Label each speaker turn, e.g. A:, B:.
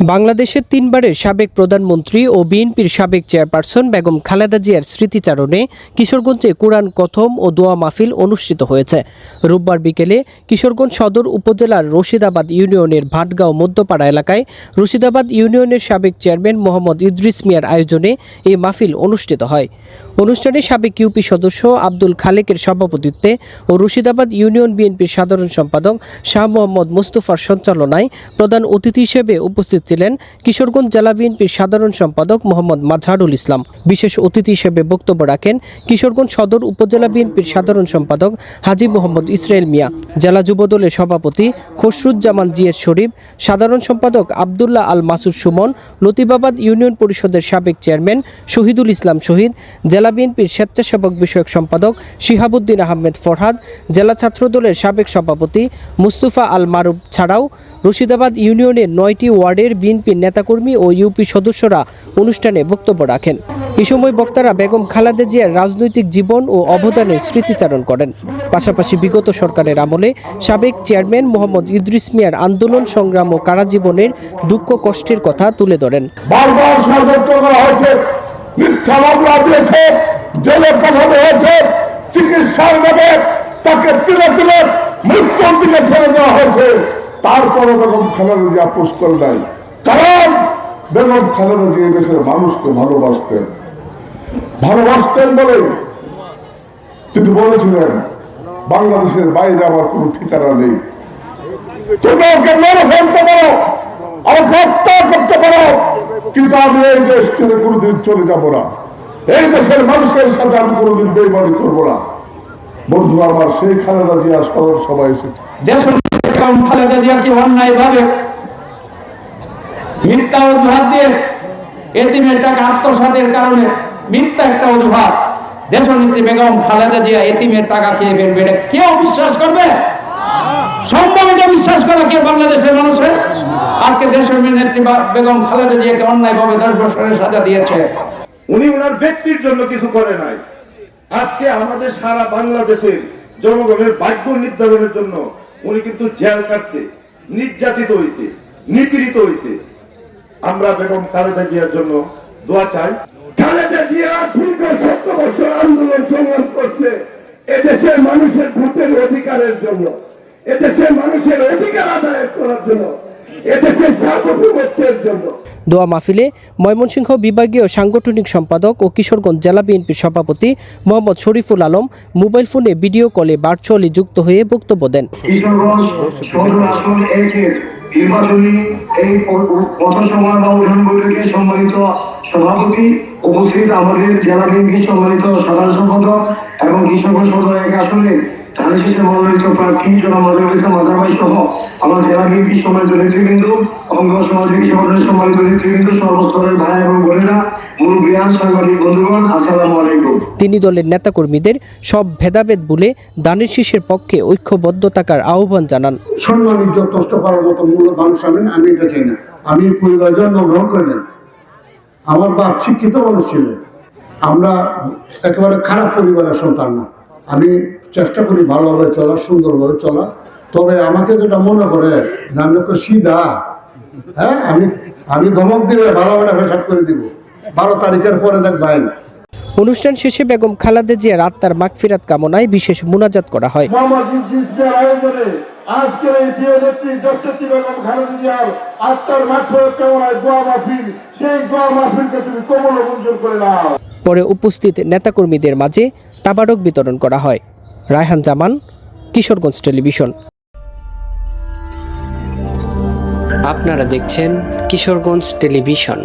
A: বাংলাদেশের তিনবারের সাবেক প্রধানমন্ত্রী ও বিএনপির সাবেক চেয়ারপারসন বেগম খালেদা জিয়ার স্মৃতিচারণে কিশোরগঞ্জে কোরআন কথম ও দোয়া মাহফিল অনুষ্ঠিত হয়েছে। রোববার বিকেলে কিশোরগঞ্জ সদর উপজেলার রশিদাবাদ ইউনিয়নের ভাটগাঁও মধ্যপাড়া এলাকায় রশিদাবাদ ইউনিয়নের সাবেক চেয়ারম্যান মোহাম্মদ ইদ্রিস মিয়ার আয়োজনে এই মাহফিল অনুষ্ঠিত হয়। অনুষ্ঠানে সাবেক ইউপি সদস্য আব্দুল খালেকের সভাপতিত্বে ও রশিদাবাদ ইউনিয়ন বিএনপির সাধারণ সম্পাদক শাহ মোহাম্মদ মুস্তফার সঞ্চালনায় প্রধান অতিথি হিসেবে উপস্থিত ছিলেন কিশোরগঞ্জ জেলা বিএনপির সাধারণ সম্পাদক মোহাম্মদ মাজহারুল ইসলাম। বিশেষ অতিথি হিসেবে বক্তব্য রাখেন কিশোরগঞ্জ সদর উপজেলা বিএনপির সাধারণ সম্পাদক হাজী মোহাম্মদ ইসরায়েল মিয়া, জেলা যুবদলের সভাপতি খসরুজ্জামান জিএস শরীফ, সাধারণ সম্পাদক আবদুল্লাহ আল মাসুদ সুমন লতিবাবাদ ইউনিয়ন পরিষদের সাবেক চেয়ারম্যান শহীদুল ইসলাম শহীদ, জেলা বিএনপির স্বেচ্ছাসেবক বিষয়ক সম্পাদক শিহাবুদ্দিন আহমেদ ফরহাদ, জেলা ছাত্রদলের সাবেক সভাপতি মুস্তফা আল মারুফ ছাড়াও রশিদাবাদ ইউনিয়নের নয়টি ওয়ার্ডের বিএনপির নেতাকর্মী ও ইউপি সদস্যরা অনুষ্ঠানে বক্তব্য রাখেন। এ সময় বক্তারা বেগম খালেদা জিয়ার রাজনৈতিক জীবন ও অবদানের স্মৃতিচারণ করেন। পাশাপাশি বিগত সরকারের আমলে সাবেক চেয়ারম্যান মোহাম্মদ ইদ্রিস মিয়ার আন্দোলন, সংগ্রাম ও কারাজীবনের দুঃখ কষ্টের কথা তুলে ধরেন।
B: বারবার তারপরে বেগম খালেদা জিয়া আপোষ করে বেগম খালেদা এই দেশের মানুষকে ভালোবাসতেন। ভালোবাসতেন বলে তিনি বলেছিলেন, বাংলাদেশের বাইরে আমার কোনো ঠিকানা নেই। তুমি ওকে মেরে ফেলতে পারো হত্যা করতে পারো, কিন্তু আমি এই দেশ কোনোদিন চলে যাব না। এই দেশের মানুষের সাথে আমি কোনোদিন করব না। বন্ধুরা, আমার সেই খালেদা জিয়া সবাই এসেছে।
C: অন্যায় ভাবে মিথ্যা অজুহাত দিয়ে এতিমের টাকা আত্মসাতের কারণে মিথ্যা একটা অজুহাত। দেশনেত্রী বেগম খালেদা জিয়া এতিমের টাকা খেয়ে ফেলবে এটা কেউ বিশ্বাস করবে? সম্ভব এটা বিশ্বাস করা কেউ বাংলাদেশের মানুষের আজকে দেশের নেত্রী বেগম খালেদা জিয়াকে অন্যায় ভাবে দশ বছরের সাজা দিয়েছে।
D: উনি ওনার ব্যক্তির জন্য কিছু করে নাই। আজকে আমাদের সারা বাংলাদেশের জনগণের ভাগ্য নির্ধারণের জন্য উনি কিন্তু জেল কাটছে নির্যাতিত হয়েছে, নিপীড়িত হয়েছে। আমরা বেগম খালেদা জিয়ার জন্য দোয়া চাই।
B: খালেদা জিয়া দীর্ঘ সত্য বছর আন্দোলন সংগ্রাম করছে। এদেশের মানুষের ভোটের অধিকারের জন্য এদেশের মানুষের অধিকার আদায় করার জন্য
A: দোয়া মাহফিলে ময়মনসিংহ বিভাগীয় সাংগঠনিক সম্পাদক ও কিশোরগঞ্জ জেলা বিএনপির সভাপতি মোহাম্মদ শরীফুল আলম মোবাইল ফোনে ভিডিও কলে ভার্চুয়ালি যুক্ত হয়ে বক্তব্য দেন।
E: নির্বাচনী এই পথসভা বা উঠান বৈঠকে সম্মানিত সভাপতি উপস্থিত আমাদের জেলা কেন্দ্রিক সম্মানিত সাধারণ সম্পাদক এবং কৃষক সদর এক আসনে ধানের মনোনীত প্রার্থী জনাব মাজহারুল ইসলাম মাজার সহ। আমার জেলা বিএনপি সম্মানিত নেতৃবৃন্দ অঙ্গ সমাজসেবী সংগঠনের সম্মানিত নেতৃবৃন্দ সর্বস্তরের ভাই এবং বোনেরা মুরব্বিয়ান সাংবাদিক বন্ধুগণ আসসালামু আলাইকুম।
A: তিনি দলের নেতাকর্মীদের সব ভেদাভেদ বলে দানের শীষের পক্ষে ঐক্যবদ্ধ থাকার আহ্বান জানান।
F: সম্মান ইজ্জত নষ্ট করার মতো মূল মানুষ আমি আমি এটা চাই না। আমি পরিবার জন্মগ্রহণ করি না আমার বাপ শিক্ষিত মানুষ ছিলেন। আমরা একেবারে খারাপ পরিবারের সন্তান না। আমি চেষ্টা করি ভালোভাবে চলা সুন্দরভাবে চলা। তবে আমাকে যেটা মনে করে যে আমি ওকে সিধা হ্যাঁ? আমি আমি ধমক দিলে ভালোভাবে হিসাব করে দিব। বারো তারিখের পরে দেখবেন
A: অনুষ্ঠান শেষে বেগম খালাদে জিয়ার আত্মার মাগফিরাত কামনায় বিশেষ মুনাজাত করা হয়।
B: মোহাম্মদ ইদ্রিসের আয়োজনে আজকে এই প্রিয় নেত্রী দস্তী বেগম খালেদা জিয়ার আত্মার মাঠফেরত কামনায় দোয়া মাহফিল সেই দোয়া মাহফিলকে তুমি কমল মঞ্জুর করে নাও।
A: পরে উপস্থিত নেতাকর্মীদের মাঝে তাবারক বিতরণ করা হয়। রায়হান জামান কিশোরগঞ্জ টেলিভিশন। আপনারা দেখছেন কিশোরগঞ্জ টেলিভিশন।